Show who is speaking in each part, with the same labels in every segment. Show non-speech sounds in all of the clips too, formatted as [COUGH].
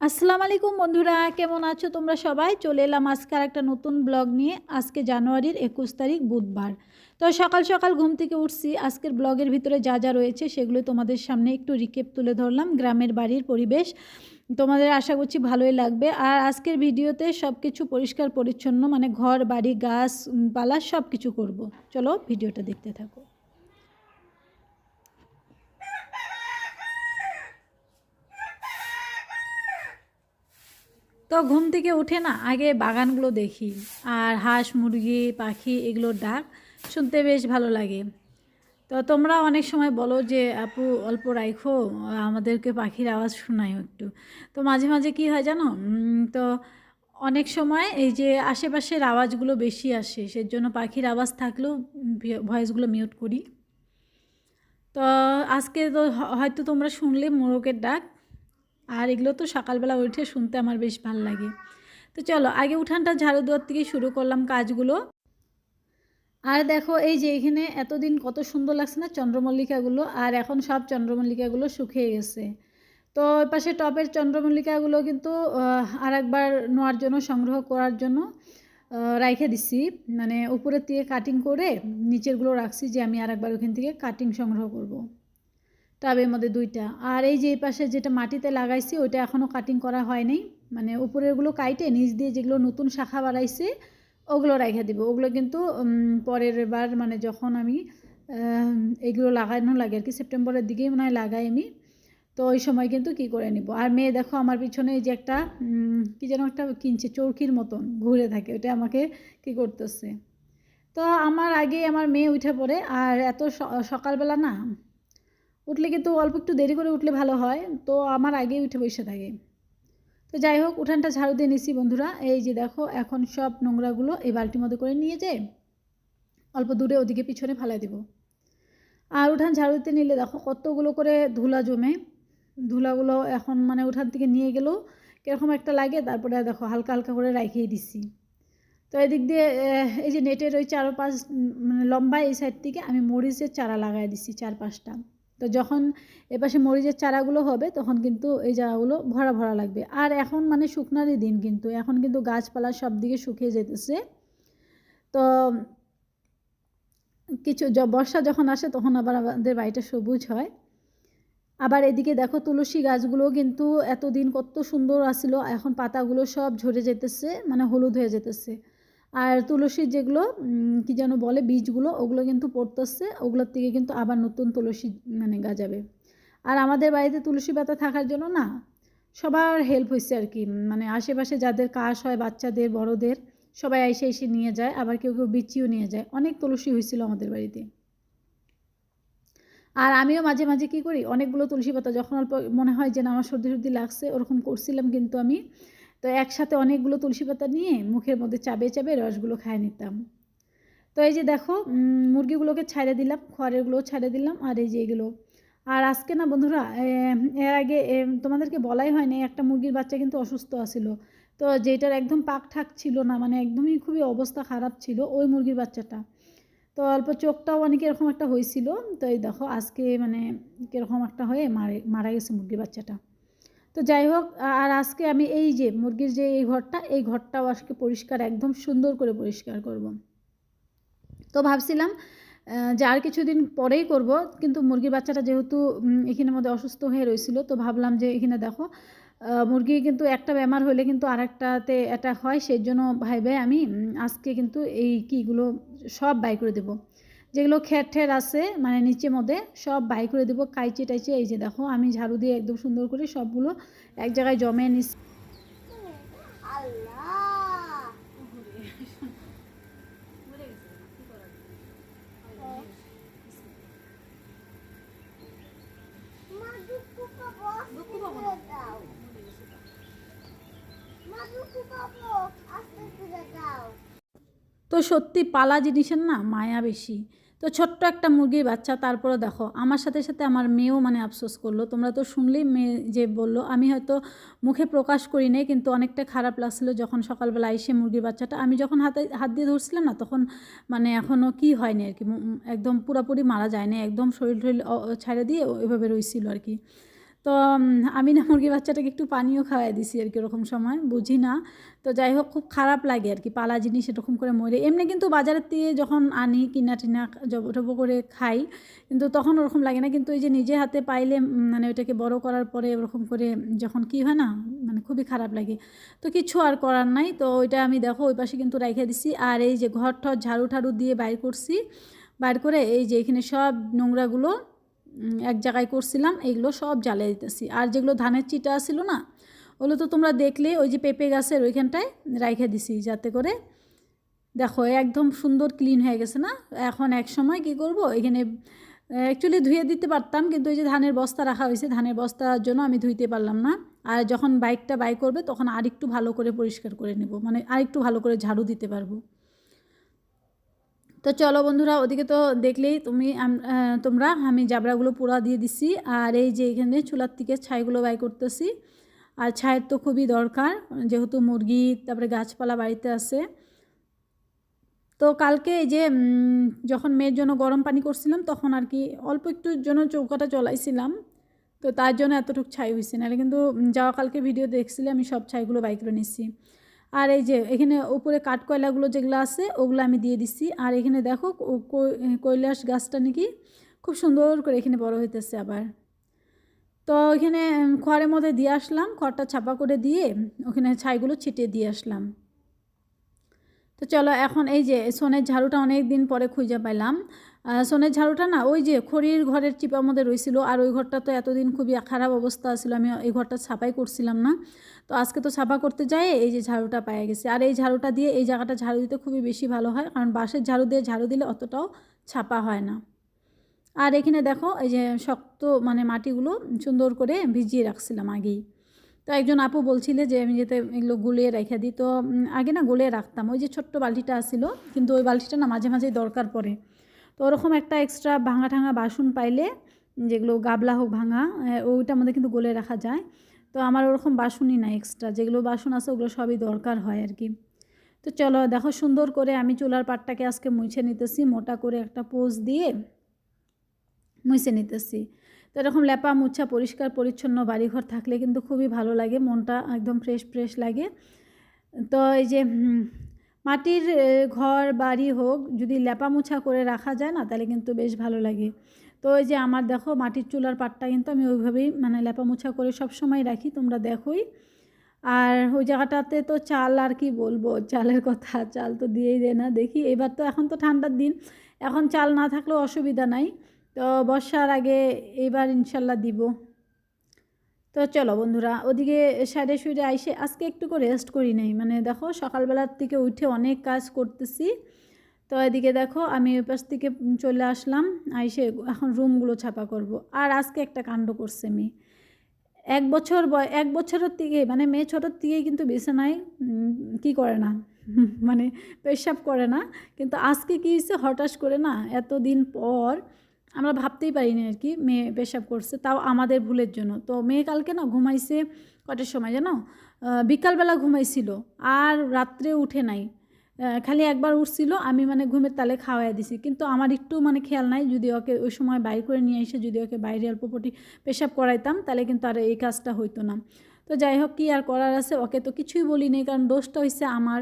Speaker 1: আসসালামু আলাইকুম বন্ধুরা, কেমন আছো তোমরা সবাই? চলে এলাম আজকে আর একটা নতুন ব্লগ নিয়ে। আজকে জানুয়ারির একুশ তারিখ, বুধবার। তো সকাল সকাল ঘুম থেকে উঠছি। আজকের ব্লগের ভিতরে যা যা রয়েছে সেগুলো তোমাদের সামনে একটু রিকেপ তুলে ধরলাম। গ্রামের বাড়ির পরিবেশ তোমাদের আশা করছি ভালোই লাগবে। আর আজকের ভিডিওতে সব কিছু পরিষ্কার পরিচ্ছন্ন মানে ঘর, বাড়ি, গাছ পালা সব কিছু করব। চলো ভিডিওটা দেখতে থাকো। তো ঘুম থেকে উঠে না আগে বাগানগুলো দেখি। আর হাঁস, মুরগি, পাখি এগুলোর ডাক শুনতে বেশ ভালো লাগে। তো তোমরা অনেক সময় বলো যে, আপু, অল্প রাইখো, আমাদেরকে পাখির আওয়াজ শোনায় একটু। তো মাঝে মাঝে কি হয় জানো? তো অনেক সময় এই যে আশেপাশের আওয়াজগুলো বেশি আসে, সেজন্য পাখির আওয়াজ থাকলেও ভয়েসগুলো মিউট করি। তো আজকে তো হয়তো তোমরা শুনলে মোরগের ডাক। আর এগুলো তো সকালবেলা উঠে শুনতে আমার বেশ ভালো লাগে। তো চলো, আগে উঠানটা ঝাড়ু দেওয়ার থেকে শুরু করলাম কাজগুলো। আর দেখো, এই যে এখানে এতদিন কত সুন্দর লাগছে না চন্দ্রমল্লিকাগুলো? আর এখন সব চন্দ্রমল্লিকাগুলো শুকিয়ে গেছে। তো ওই পাশে টপের চন্দ্রমল্লিকাগুলো কিন্তু আর একবার নোয়ার জন্য, সংগ্রহ করার জন্য রাইখে দিছি। মানে উপরের থেকে কাটিং করে নিচেরগুলো রাখছি যে আমি আর একবার ওখান থেকে কাটিং সংগ্রহ করব। টাবের মধ্যে দুইটা। আর এই যে এই পাশে যেটা মাটিতে লাগাইছি, ওইটা এখনও কাটিং করা হয়নি মানে উপরেরগুলো কাইটে, নিচ দিয়ে যেগুলো নতুন শাখা বাড়াইছে ওগুলো রেখে দেবো। ওগুলো কিন্তু পরের বার মানে যখন আমি এগুলো লাগানো লাগে আর কি, সেপ্টেম্বরের দিকেই মনে হয় লাগাই আমি। তো ওই সময় কিন্তু কি করে নিব? আর মেয়ে দেখো, আমার পিছনে এই যে একটা কি যেন একটা কিনছে চৌকির মতন ঘুরে থাকে। ওটা আমাকে কি করতেছে? তো আমার আগে আমার মেয়ে উঠে পড়ে। আর এত সকালবেলা না উঠলে কিন্তু অল্প একটু দেরি করে উঠলে ভালো হয়। তো আমার আগেই উঠে বসে থাকে। তো যাই হোক উঠানটা ঝাড়ু দিয়ে নিছি বন্ধুরা। এই যে দেখো এখন সব নোংরাগুলো এই বালতির মধ্যে করে নিয়ে যেয়ে অল্প দূরে ওদিকে পিছনে ফালাই দেব। আর উঠান ঝাড়ু দিতে নিলে দেখো কতগুলো করে ধুলা জমে। ধুলাগুলো এখন মানে উঠান থেকে নিয়ে গেলেও কীরকম একটা লাগে তারপরে দেখো হালকা হালকা করে রাখিয়ে দিছি। তো এদিক দিয়ে এই যে নেটের ওই চারপাশ উম, মানে লম্বা এই সাইড থেকে আমি মরিচের চারা লাগাই দিছি চার পাঁচটা তো যখন এপাশে মরিচের চারাগুলো হবে, তখন কিন্তু এই জায়গাগুলো ভরা ভরা লাগবে। আর এখন মানে শুকনারই দিন কিন্তু, এখন কিন্তু গাছপালা সব দিকে শুকিয়ে যেতেছে। তো কিছু বর্ষা যখন আসে, তখন আবার আমাদের বাড়িটা সবুজ হয়। আবার এদিকে দেখো তুলসী গাছগুলো কিন্তু এতদিন কত সুন্দর আসছিল এখন পাতাগুলো সব ঝরে যেতেছে মানে হলুদ হয়ে যেতেছে। আর তুলসীর যেগুলো কি যেন বলে, বীজগুলো, ওগুলো কিন্তু পড়তেছে, ওগুলোর থেকে কিন্তু আবার নতুন তুলসী মানে গাজাবে। আর আমাদের বাড়িতে তুলসী পাতা থাকার জন্য না, সবার হেল্প হয়েছে আর কি মানে আশেপাশে যাদের কাশ হয়, বাচ্চাদের, বড়দের, সবাই এসে এসে নিয়ে যায়, আবার কেউ কেউ বিচিও নিয়ে যায়। অনেক তুলসী হয়েছিল আমাদের বাড়িতে। আর আমিও মাঝে মাঝে কি করি, অনেকগুলো তুলসী পাতা, যখন অল্প মনে হয় যে না, আমার সর্দি সর্দি লাগছে, ওরকম করছিলাম কিন্তু আমি তো একসাথে অনেকগুলো তুলসী পাতা নিয়ে মুখের মধ্যে চাবে চাবে রসগুলো খায় নিতাম। তো এই যে দেখো মুরগিগুলোকে ছাড়ে দিলাম, খড়েরগুলোও ছাড়ে দিলাম, আর এই যে এগুলো। আর আজকে না বন্ধুরা এর আগে তোমাদেরকে বলাই হয়নি, একটা মুরগির বাচ্চা কিন্তু অসুস্থ আছিল। তো যেটার একদম পাক ঠাক ছিল না মানে একদমই খুবই অবস্থা খারাপ ছিল ওই মুরগির বাচ্চাটা। তো অল্প চোখটাও অনেক এরকম একটা হয়েছিল। তো এই দেখো, আজকে মানে কীরকম একটা হয়ে মারে, মারা গেছে মুরগির বাচ্চাটা। তো যাই হোক আর আজকে আমি এই যে মুরগির যে এই ঘরটা, এই ঘরটাও আজকে পরিষ্কার, একদম সুন্দর করে পরিষ্কার করব। তো ভাবছিলাম যে আর কিছুদিন পরেই করব, কিন্তু মুরগির বাচ্চাটা যেহেতু এখানের মধ্যে অসুস্থ হয়ে রয়েছিল, তো ভাবলাম যে এখানে দেখো মুরগি কিন্তু একটা বেমার হলে কিন্তু আরেকটাতে অ্যাটাক হয়, সেই জন্য ভাইবে আমি আজকে কিন্তু এই কীগুলো সব বাই করে দেবো যেগুলো খের ঠের আছে মানে নিচে মধ্যে সব বাই করে দেবো কাইচে টাইচে এই যে দেখো আমি ঝাড়ু দিয়ে একদম সুন্দর করে সবগুলো এক জায়গায় জমে নিচ্ছি। তো সত্যি পালা জিনিসের না মায়া বেশি। তো ছোট্ট একটা মুরগির বাচ্চা তারপরে দেখো, আমার সাথে সাথে আমার মেয়েও মানে আফসোস করল। তোমরা তো শুনলেই মেয়ে যে বলল, আমি হয়তো মুখে প্রকাশ করি নাই, কিন্তু অনেকটা খারাপ লাগছিল যখন সকালবেলা আইসে মুরগির বাচ্চাটা। আমি যখন হাতে, হাত দিয়ে ধরছিলাম না, তখন মানে এখনও কি হয়নি আর কি একদম পুরাপুরি মারা যায়নি, একদম শরীর টরীর ছাড়ে দিয়ে ওইভাবে রয়েছিল আর কি। তো আমি না মুরগি বাচ্চাটাকে একটু পানিও খাওয়াই দিছি আর কি ওরকম সময়, বুঝি না। তো যাই হোক, খুব খারাপ লাগে আর কি, পালা জিনিস এরকম করে মরে। এমনি কিন্তু বাজারের থেকে যখন আনি, কিনা টিনা জব টব করে খাই, কিন্তু তখন ওরকম লাগে না। কিন্তু এই যে নিজে হাতে পাইলে মানে ওইটাকে বড় করার পরে ওরকম করে যখন কি হয় না মানে খুবই খারাপ লাগে। তো কিছু আর করার নাই। তো ওইটা আমি দেখো, ওই পাশে কিন্তু রেখে দিছি। আর এই যে ঘর ঠর ঝাড়ু ঠাড়ু দিয়ে বাইর করছি। বাইর করে এই যে এখানে সব নোংরাগুলো এক জায়গায় করছিলাম, এইগুলো সব জ্বালিয়ে দিতেছি। আর যেগুলো ধানের চিটা ছিল না, ওগুলো তো তোমরা দেখলে ওই যে পেঁপে গাছের ওইখানটায় রাইখে দিছি যাতে করে, দেখো একদম সুন্দর ক্লিন হয়ে গেছে না? এখন এক সময় কি করব? এখানে অ্যাকচুয়ালি ধুয়ে দিতে পারতাম, কিন্তু ওই যে ধানের বস্তা রাখা হয়েছে, ধানের বস্তার জন্য আমি ধুইতে পারলাম না। আর যখন বাইকটা বাই করবে, তখন আরেকটু ভালো করে পরিষ্কার করে নেব মানে আরেকটু ভালো করে ঝাড়ু দিতে পারব। তো চলো বন্ধুরা, ওদিকে তো দেখলেই তুমি তোমরা, আমি জাবড়াগুলো পোড়া দিয়ে দিছি, আর এই যে এখানে চুলার থেকে ছাইগুলো বাই করতেছি। আর ছায়ের তো খুবই দরকার, যেহেতু মুরগি, তারপরে গাছপালা বাড়িতে আছে। তো কালকে এই যে যখন মেয়ের জন্য গরম পানি করছিলাম, তখন আর কি অল্প একটু জন্য চৌকাটা চলাইছিলাম তো তার জন্য এতটুকু ছাই হয়েছে নাহলে কিন্তু যাওয়া কালকে ভিডিও দেখছিলে, আমি সব ছাইগুলো বাই করে নিচ্ছি আর এই যে এখানে উপরে কাঠকয়লাগুলো যেগুলো আছে, ওগুলো আমি দিয়ে দিচ্ছি আর এখানে দেখো কৈলাস গাছটা নাকি খুব সুন্দর করে এখানে বড় হইতেছে আবার। তো ওইখানে খড়ের মধ্যে দিয়ে আসলাম, খড়টা ছাপা করে দিয়ে ওখানে ছাইগুলো ছিটিয়ে দিয়ে আসলাম। তো চলো এখন এই যে সোনের ঝাড়ুটা অনেক দিন পরে খুঁজে পাইলাম। সোনের ঝাড়ুটা না, ওই যে খড়ির ঘরের চিপার মধ্যে রয়েছিল আর ওই ঘরটা তো এতদিন খুবই খারাপ অবস্থা ছিল, আমি এই ঘরটা ছাপাই করছিলাম না। তো আজকে তো ছাপা করতে যাই, এই যে ঝাড়ুটা পাওয়া গেছে। আর এই ঝাড়ুটা দিয়ে এই জায়গাটা ঝাড়ু দিতে খুবই বেশি ভালো হয়, কারণ বাঁশের ঝাড়ু দিয়ে ঝাড়ু দিলে অতটাও ছাপা হয় না। আর এখানে দেখো, এই যে শক্ত মানে মাটিগুলো সুন্দর করে ভিজিয়ে রাখছিলাম আগেই। তো একজন আপু বলছিলে যে, আমি যেতে এগুলো গুলিয়ে রেখে দিই। তো আগে না গুলিয়ে রাখতাম, ওই যে ছোট্ট বালতিটা আসছিল কিন্তু ওই বালতিটা না মাঝে মাঝেই দরকার পড়ে। তো ওরকম একটা এক্সট্রা ভাঙা ঠাঙা বাসন পাইলে, যেগুলো গাবলা হোক ভাঙা ওইটার মধ্যে কিন্তু গলে রাখা যায়। তো আমার ওরকম বাসনই নাই এক্সট্রা যেগুলো বাসন আছে ওগুলো সবই দরকার হয় আর কি। তো চলো দেখো সুন্দর করে আমি চুলার পাটটাকে আজকে মুছে নিতেছি, মোটা করে একটা পোজ দিয়ে মুছে নিতেছি। তো এরকম লেপা মুছা, পরিষ্কার, পরিচ্ছন্ন বাড়িঘর থাকলে কিন্তু খুবই ভালো লাগে, মনটা একদম ফ্রেশ ফ্রেশ লাগে। তো এই যে মাটির ঘর, বাড়ি হোক, যদি লেপা মুছা করে রাখা যায় না, তাহলে কিন্তু বেশ ভালো লাগে। তো এই যে আমার দেখো, মাটির চুলার পাটটা কিন্তু আমি ওইভাবেই মানে লেপা মুছা করে সব সময় রাখি, তোমরা দেখোই। আর ওই জায়গাটাতে তো চাল আর কি বলব, চালের কথা, চাল তো দিয়েই দেয় না, দেখি। এবার তো এখন তো ঠান্ডার দিন, এখন চাল না থাকলেও অসুবিধা নাই। তো বর্ষার আগে এবার ইনশাল্লাহ দিব। তো চলো বন্ধুরা, ওদিকে সাইডে সুইডে আইসে আজকে একটু করে রেস্ট করি নাই। মানে দেখো, সকালবেলার থেকে উঠে অনেক কাজ করতেছি। তো এদিকে দেখো, আমি ওই পাশ থেকে চলে আসলাম, আইসে এখন রুমগুলো ছাপা করব। আর আজকে একটা কাণ্ড করছে মেয়ে। এক বছর এক বছরের থেকে মানে মেয়ে ছোটোর থেকেই কিন্তু বিছানায় কি করে না? [LAUGHS] মানে পেশাব করে না। কিন্তু আজকে কী হয়েছে হঠাৎ করে না, এতদিন পর আমরা ভাবতেই পারিনি আর কি, মেয়ে পেশাব করছে, তাও আমাদের ভুলের জন্য। তো মেয়ে কালকে না ঘুমাইছে কটার সময় জানো? বিকালবেলা ঘুমাইছিল, আর রাত্রে উঠে নাই। খালি একবার উঠছিল, আমি মানে ঘুমের তালে খাওয়াই দিছি। কিন্তু আমার একটু মানে খেয়াল নাই, যদি ওকে ওই সময় বাইর করে নিয়ে এসে যদি ওকে বাইরে অল্প পটি পেশাব করাইতাম, তাহলে কিন্তু আর এই কাজটা হইতো না। তো যাই হোক, কি আর করার আছে, ওকে তো কিছুই বলি নেই কারণ দোষটা হয়েছে আমার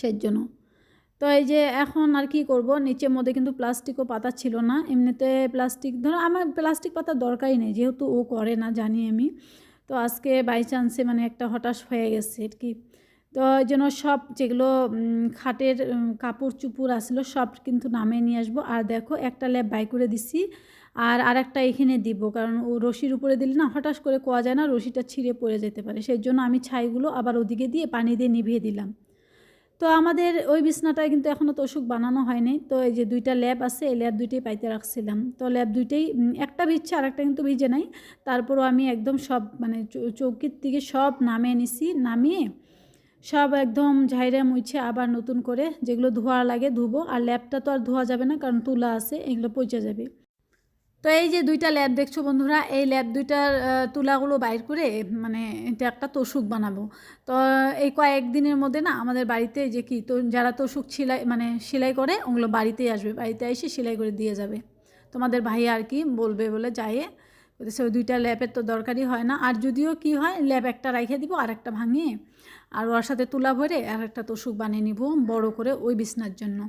Speaker 1: সেই জন্য তো এই যে এখন আর কি করব? নিচের মধ্যে কিন্তু প্লাস্টিকও পাতা ছিল না। এমনিতে প্লাস্টিক, ধরো আমার প্লাস্টিক পাতার দরকারই নেই, যেহেতু ও করে না, জানি আমি। তো আজকে বাই চান্সে মানে একটা হতাশ হয়ে গেছে আর কি। তো এই জন্য সব যেগুলো খাটের কাপড় চুপুর আসলো সব কিন্তু নামে নিয়ে আসব। আর দেখো একটা ল্যাব বাই করে দিছি। আর আরেকটা এখানে দিব, কারণ ও রশির উপরে দিলে না হঠাৎ করে কোয়া যায় না, রশিটা ছিঁড়ে পড়ে যেতে পারে। সেই জন্য আমি ছাইগুলো আবার ওদিকে দিয়ে পানি দিয়ে নিভিয়ে দিলাম। তো আমাদের ওই বিছনাটায় কিন্তু এখনও তোষক বানানো হয়নি। তো এই যে দুইটা ল্যাব আছে, এই ল্যাব দুইটাই পাইতে রাখছিলাম। তো ল্যাব দুইটাই একটা ভিজছে আর একটা কিন্তু ভিজে নাই। তারপরও আমি একদম সব মানে চৌকির থেকে সব নামিয়ে নিছি। নামিয়ে সব একদম ঝাইরা মুছে আবার নতুন করে যেগুলো ধোয়া লাগে ধুবো। আর ল্যাবটা তো আর ধোয়া যাবে না, কারণ তুলা আছে, এগুলো পচে যাবে। তো এই যে দুইটা ল্যাব দেখছ বন্ধুরা, এই ল্যাব দুইটার তুলাগুলো বাইর করে মানে এটা একটা তোষক বানাবো। তো, এই কয়েকদিনের মধ্যে না আমাদের বাড়িতে যে কি, তো যারা তোষক সেলাই মানে সেলাই করে, ওগুলো বাড়িতেই আসবে। বাড়িতে এসে সেলাই করে দিয়ে যাবে। তোমাদের ভাই আর কি বলবে বলে যায় বলতেছে, ওই দুইটা ল্যাপের তো দরকারই হয় না। আর যদিও কি হয় ল্যাপ একটা রাইখে দিব, আর একটা ভাঙিয়ে, আর ওর সাথে তুলা ভরে আর একটা তোষক বানিয়ে নিব, বড় করে ওই বিছনার জন্য।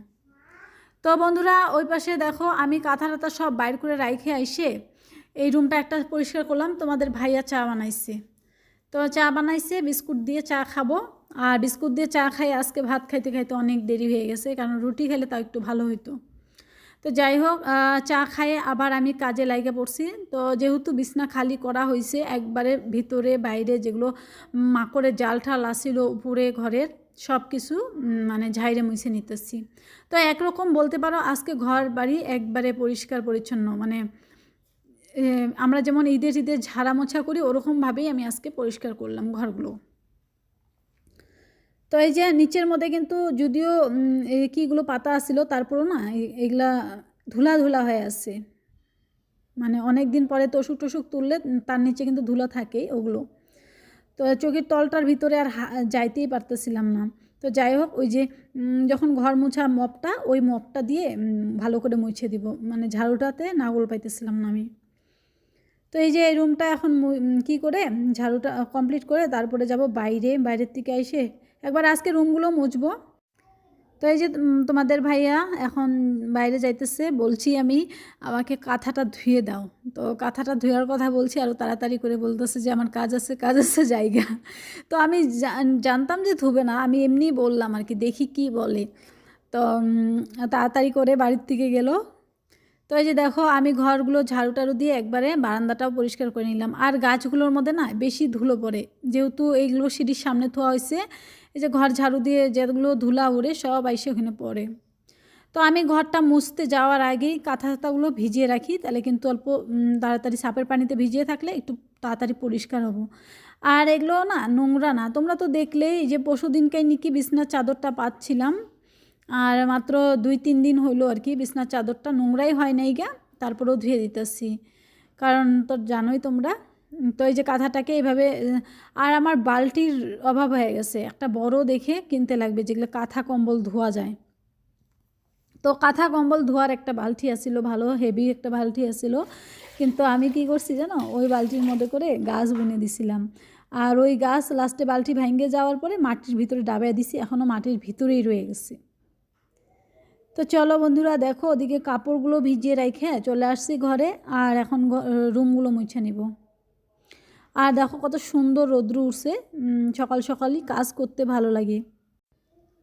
Speaker 1: তো বন্ধুরা, ওই পাশে দেখো আমি কাঁথা টাথা সব বাইর করে রাইখে আইসে এই রুমটা একটা পরিষ্কার করলাম, তোমাদের ভাইয়া চা বানাইছে। তো চা বানাইছে, বিস্কুট দিয়ে চা খাব। আর বিস্কুট দিয়ে চা খাই, আজকে ভাত খাইতে খাইতে অনেক দেরি হয়ে গেছে, কারণ রুটি খেলে তাও একটু ভালো হইতো। তো যাই হোক চা খাইয়ে আবার আমি কাজে লাইগে পড়ছি। তো যেহেতু বিছনা খালি করা হয়েছে একবারে ভিতরে, বাইরে যেগুলো মাকড়ের জাল ঠাল আসিল উপরে, ঘরের সব কিছু মানে ঝাইরে মুছে নিতেছি। তো একরকম বলতে পারো আজকে ঘর বাড়ি একবারে পরিষ্কার, পরিচ্ছন্ন। মানে আমরা যেমন ঈদের ঈদের ঝাড়া মোছা করি ওরকমভাবেই আমি আজকে পরিষ্কার করলাম ঘরগুলো। তো এই যে নিচের মধ্যে কিন্তু যদিও কীগুলো পাতা আসছিল তারপরও না এগুলা ধুলা ধুলা হয়ে আছে। মানে অনেক দিন পরে টসুক টসুক তুললে তার নিচে কিন্তু ধুলা থাকেই ওগুলো। তো চোখের তলটার ভিতরে আর যাইতেই পারতেছিলাম না। তো যাই হোক, ওই যে যখন ঘর মোছা মপটা, ওই মপটা দিয়ে ভালো করে মুছে দিব। মানে ঝাড়ুটাতে নাগল পাইতেছিলাম না আমি। তো এই যে, এই রুমটা এখন কি করে, ঝাড়ুটা কমপ্লিট করে তারপরে যাব বাইরে, বাইরের থেকে এসে একবার আজকে রুমগুলো মুছবো। তো এই যে তোমাদের ভাইয়া এখন বাইরে যাইতেছে, বলছি আমি, আমাকে কাঁথাটা ধুয়ে দাও। তো কাঁথাটা ধুয়ার কথা বলছি আরও তাড়াতাড়ি করে বলতেছে যে, আমার কাজ আছে কাজ আছে, জায়গা। তো আমি জানতাম যে ধুবে না, আমি এমনি বললাম আর কি, দেখি কি বলে। তো তাড়াতাড়ি করে বাড়ির থেকে গেল। তো এই যে দেখো, আমি ঘরগুলো ঝাড়ু টাড়ু দিয়ে একবারে বারান্দাটাও পরিষ্কার করে নিলাম। আর গাছগুলোর মধ্যে না, বেশি ধুলো পড়ে। যেহেতু এইগুলো সিঁড়ির সামনে থোয়া হয়েছে এই যে ঘর ঝাড়ু দিয়ে যেগুলো ধুলা উড়ে সব আইসে ওখানে পড়ে। তো আমি ঘরটা মুছতে যাওয়ার আগেই কাঁথা কাঁথাগুলো ভিজিয়ে রাখি, তাহলে কিন্তু অল্প তাড়াতাড়ি সাপের পানিতে ভিজিয়ে থাকলে একটু তাড়াতাড়ি পরিষ্কার হব। আর এগুলো না নোংরা না, তোমরা তো দেখলেই যে পরশু দিনকে নাকি বিছনার চাদরটা পাচ্ছিলাম আর মাত্র দুই তিন দিন হইল আর কি বিছনার চাদরটা নোংরাই হয় নাই গা, তারপরেও ধুয়ে দিতেছি। কারণ তো জানোই তোমরা তো এই যে কাঁথাটাকে এইভাবে আর আমার বালতির অভাব হয়ে গেছে। একটা বড় দেখে কিনতে লাগবে যেগুলো কাঁথা কম্বল ধোয়া যায়। তো কাঁথা কম্বল ধোয়ার একটা বালতি আসছিল ভালো হেভি একটা বালতি আসছিল কিন্তু আমি কি করছি জানো? ওই বালতির মধ্যে করে গাছ বুনে দিছিলাম। আর ওই গাছ লাস্টে বালতি ভেঙে যাওয়ার পরে মাটির ভিতরে ডাবায় দিছি এখনও মাটির ভিতরেই রয়ে গেছে। তো চলো বন্ধুরা, দেখো ওদিকে কাপড়গুলো ভিজিয়ে রেখে চলে আসছি ঘরে, আর এখন রুমগুলো মুছে নিব। আর দেখো কত সুন্দর রৌদ্র উঠছে। সকাল সকালই কাজ করতে ভালো লাগে।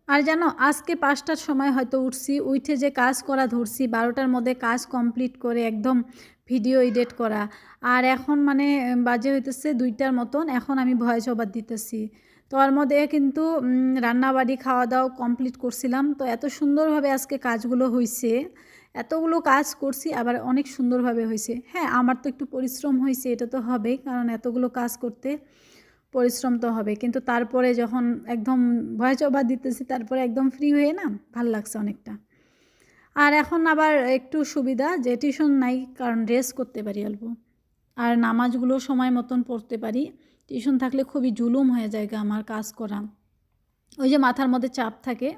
Speaker 1: আর জানো, আজকে পাঁচটার সময় হয়তো উঠছি, উঠে যে কাজ করা ধরছি, বারোটার মধ্যে কাজ কমপ্লিট করে একদম ভিডিও এডিট করা। আর এখন মানে বাজে হইতেছে দুইটার মতন, এখন আমি ভয়েস ওভার দিতেছি। তো ওর মধ্যে কিন্তু রান্নাবাড়ি খাওয়া দাওয়া কমপ্লিট করছিলাম। তো এত সুন্দরভাবে আজকে কাজগুলো হয়েছে এতগুলো কাজ করছি, আবার অনেক সুন্দরভাবে হয়েছে। হ্যাঁ আমার তো একটু পরিশ্রম হয়েছে, এটা তো হবেই, কারণ এতগুলো কাজ করতে পরিশ্রম তো হবে। কিন্তু তারপরে যখন একদম ভয়েস ওভার দিতেছি, তারপরে একদম ফ্রি হয়ে না, ভালো লাগছে অনেকটা। আর এখন আবার একটু সুবিধা, যে টিউশন নাই, কারণ রেস্ট করতে পারি অল্প। আর নামাজগুলো সময় মতন পড়তে পারি। টিউশন থাকলে খুবই জুলুম হয়ে যায় আমার কাজ করা। ওই যে মাথার মধ্যে চাপ থাকে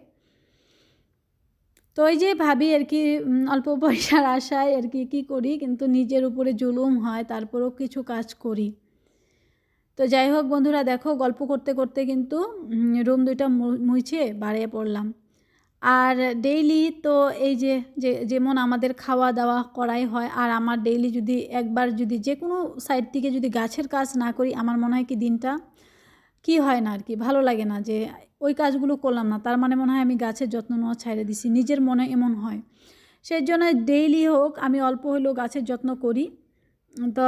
Speaker 1: তো ওই যে ভাবি আর কি অল্প পয়সার আশায় আর কি, কী করি, কিন্তু নিজের উপরে জুলুম হয়, তারপরেও কিছু কাজ করি। তো যাই হোক বন্ধুরা, দেখো গল্প করতে করতে কিন্তু রুম দুইটা মু- মুছে বাড়িয়ে পড়লাম। আর ডেইলি তো এই যে যেমন আমাদের খাওয়া দাওয়া করাই হয়, আর আমার ডেইলি যদি একবার যদি যে কোনো সাইড থেকে যদি গাছের কাজ না করি, আমার মনে হয় কি দিনটা কি হয় না আর কি ভালো লাগে না যে ওই কাজগুলো করলাম না। তার মানে মনে হয় আমি গাছের যত্ন নেওয়া ছাইড়ে দিছি, নিজের মনে এমন হয়। সেই জন্য ডেইলি হোক, আমি অল্প হলেও গাছের যত্ন করি। তো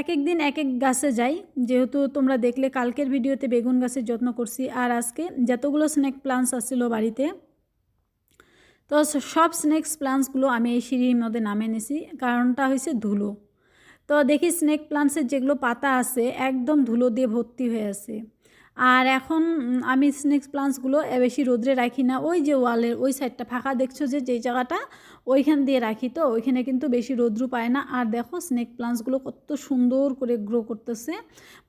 Speaker 1: এক এক দিন এক এক গাছে যাই। যেহেতু তোমরা দেখলে কালকের ভিডিওতে বেগুন গাছের যত্ন করছি, আর আজকে যতগুলো স্নেক প্লান্টস আসছিল বাড়িতে, তো সব স্নেক্স প্লান্টসগুলো আমি এই সিঁড়ির মধ্যে নামে এনেছি কারণটা হয়েছে ধুলো। তো দেখি স্নেক প্লান্টসের যেগুলো পাতা আছে, একদম ধুলো দিয়ে ভর্তি হয়ে আছে। আর এখন আমি স্নেক প্লান্টসগুলো বেশি রোদ্রে রাখি না। ওই যে ওয়ালের ওই সাইডটা ফাঁকা দেখছ যে, যেই জায়গাটা ওইখান দিয়ে রাখি তো। ওইখানে কিন্তু বেশি রোদ্রু পায় না। আর দেখো স্নেক প্লান্টসগুলো কত সুন্দর করে গ্রো করতেছে।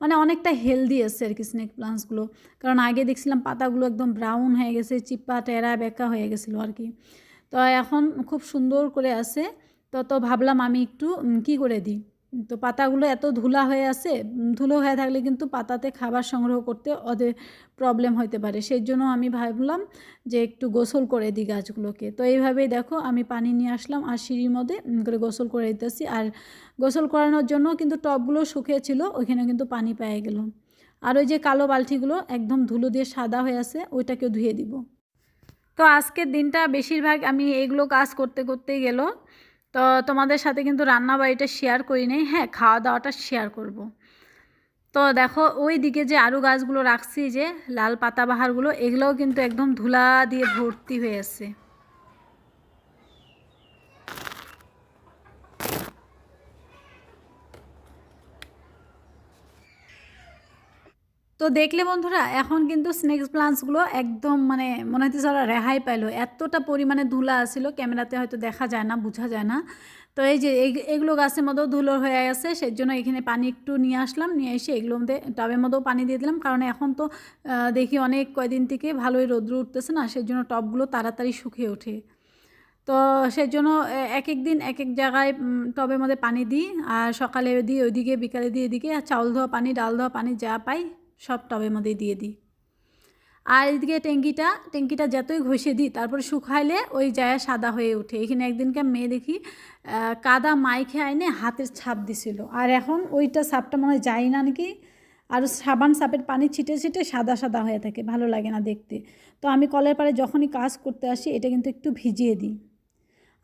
Speaker 1: মানে অনেকটা হেলদি আছে আর কি স্নেক প্লান্টসগুলো কারণ আগে দেখছিলাম পাতাগুলো একদম ব্রাউন হয়ে গেছে চিপ্পা টেরা, বেঁকা হয়ে গেছিল আর কি। তো এখন খুব সুন্দর করে আছে। তো তো ভাবলাম আমি একটু কি করে দিই? তো পাতাগুলো এত ধুলা হয়ে আছে ধুলো হয়ে থাকলে কিন্তু পাতাতে খাবার সংগ্রহ করতে ওদের প্রবলেম হতে পারে। সেই জন্য আমি ভাবলাম যে একটু গোসল করে দিই গাছগুলোকে। তো এইভাবেই দেখো আমি পানি নিয়ে আসলাম আর সিঁড়ির মধ্যে করে গোসল করে দিতেছি। আর গোসল করানোর জন্য কিন্তু টবগুলো শুকিয়েছিল ওইখানে কিন্তু পানি পেয়ে গেল আর ওই যে কালো বালতিগুলো একদম ধুলো দিয়ে সাদা হয়ে আছে, ওইটাকেও ধুয়ে দিব। তো আজকের দিনটা বেশিরভাগ আমি এগুলো কাজ করতে, করতেই গেল। তো তোমাদের সাথে কিন্তু রান্না বাড়িটা শেয়ার করি নেই হ্যাঁ খাওয়া দাওয়াটা শেয়ার করব। তো দেখো ওই দিকে যে আরও গাছগুলো রাখছি, যে লাল পাতাবাহারগুলো এগুলোও কিন্তু একদম ধুলা দিয়ে ভর্তি হয়ে আছে তো দেখলে বন্ধুরা, এখন কিন্তু স্নেক্স প্লান্টসগুলো একদম মানে মনে হচ্ছে ওরা রেহাই পাইলো এতটা পরিমাণে ধুলা আসছিল ক্যামেরাতে হয়তো দেখা যায় না, বোঝা যায় না। তো এই যে এগুলো গাছের মধ্যেও ধুলো হয়ে গেছে সেই জন্য এখানে পানি একটু নিয়ে আসলাম, নিয়ে এসে মধ্যে টবের মধ্যেও পানি দিয়ে দিলাম। কারণ এখন তো দেখি অনেক কয়দিন থেকে ভালোই রৌদ্র উঠতেছে না সেই জন্য টবগুলো তাড়াতাড়ি শুকিয়ে ওঠে। তো সেই জন্য এক এক দিন এক এক জায়গায় টবের মধ্যে পানি দিই, আর সকালে দিই ওইদিকে, বিকালে দিই এদিকে, আর চাউল ধোয়া পানি, ডাল ধোয়া পানি যা পাই সব টবের মধ্যে দিয়ে দিই। আর এদিকে ট্যাঙ্কিটা ট্যাঙ্কিটা যতই ঘষে দিই, তারপরে শুকাইলে ওই জায়গা সাদা হয়ে ওঠে। এখানে একদিনকে মেয়ে দেখি কাদা মাইখে আইনে হাতের ছাপ দিছিল। আর এখন ওইটা সাপটা মনে হয় যায় না নাকি? আর সাবান সাপের পানি ছিটে ছিটে সাদা সাদা হয়ে থাকে, ভালো লাগে না দেখতে। তো আমি কলের পাড়ে যখনই কাজ করতে আসি, এটা কিন্তু একটু ভিজিয়ে দিই।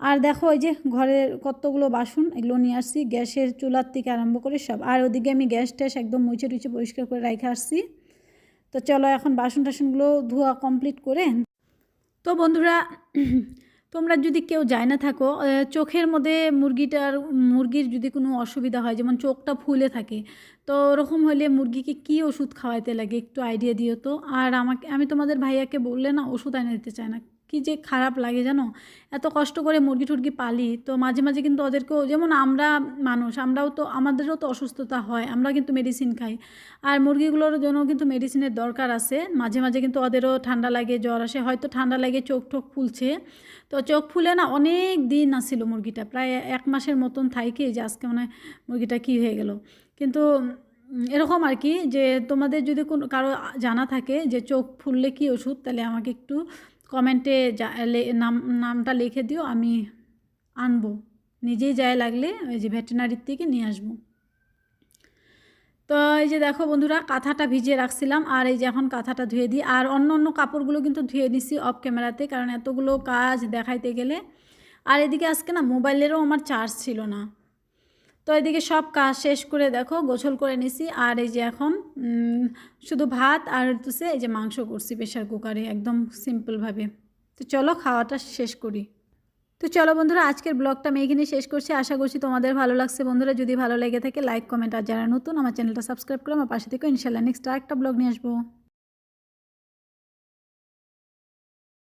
Speaker 1: আর দেখো ওই যে ঘরের কতগুলো বাসন, এগুলো নিয়ে আসছি, গ্যাসের চুলার থেকে আরম্ভ করে সব। আর ওদিকে আমি গ্যাস ট্যাস একদম মুছে টুচে পরিষ্কার করে রেখে আসছি। তো চলো এখন বাসন টাসনগুলো ধোয়া কমপ্লিট করে তো বন্ধুরা, তোমরা যদি কেউ যায় না থাকো চোখের মধ্যে মুরগিটার, মুরগির যদি কোনো অসুবিধা হয়, যেমন চোখটা ফুলে থাকে, তো ওরকম হলে মুরগিকে কী ওষুধ খাওয়াইতে লাগে একটু আইডিয়া দিও তো। আর আমাকে, আমি তোমাদের ভাইয়াকে বললে না, ওষুধ এনে দিতে চায় না। কি যে খারাপ লাগে জানো? এত কষ্ট করে মুরগি টুরগি পালি, তো মাঝে মাঝে কিন্তু ওদেরকেও, যেমন আমরা মানুষ, আমরাও তো, আমাদেরও তো অসুস্থতা হয় আমরা কিন্তু মেডিসিন খাই। আর মুরগিগুলোর জন্য কিন্তু মেডিসিনের দরকার আছে। মাঝে মাঝে কিন্তু ওদেরও ঠান্ডা লাগে, জ্বর আসে, হয়তো ঠান্ডা লাগে, চোখ টোক ফুলছে। তো চোখ ফুলে না অনেক দিন আসছিল মুরগিটা, প্রায় এক মাসের মতন থাইকে যে আজকে মানে মুরগিটা কী হয়ে গেল। কিন্তু এরকম আর কি যে তোমাদের যদি কোনো, কারও জানা থাকে যে চোখ ফুললে কি ওষুধ, তাহলে আমাকে একটু কমেন্টে নাম, নামটা লিখে দিও, আমি আনব। নিজেই যায় লাগলে ওই যে ভেটেনারির থেকে নিয়ে আসব। তো এই যে দেখো বন্ধুরা, কাঁথাটা ভিজিয়ে রাখছিলাম, আর এই যে এখন কাঁথাটা ধুয়ে দিই। আর অন্য অন্য কাপড়গুলো কিন্তু ধুয়ে নিছি অফ ক্যামেরাতে কারণ এতগুলো কাজ দেখাইতে গেলে। আর এদিকে আজকে না, মোবাইলেরও আমার চার্জ ছিল না। তো এদিকে সব কাজ শেষ করে দেখো গোসল করে নিছি। আর এই যে এখন শুধু ভাত আর হচ্ছে এই যে মাংস করছি প্রেশার কুকারে একদম সিম্পলভাবে। তো চলো খাওয়াটা শেষ করি। তো চলো বন্ধুরা, আজকের ব্লগটা আমি এখানে শেষ করছি। আশা করছি তোমাদের ভালো লাগছে বন্ধুরা। যদি ভালো লেগে থাকে লাইক কমেন্ট আর যারা নতুন, আমার চ্যানেলটা সাবস্ক্রাইব করে আমার পাশে থেকে ইনশাল্লাহ নেক্সট আরেকটা ব্লগ নিয়ে আসব।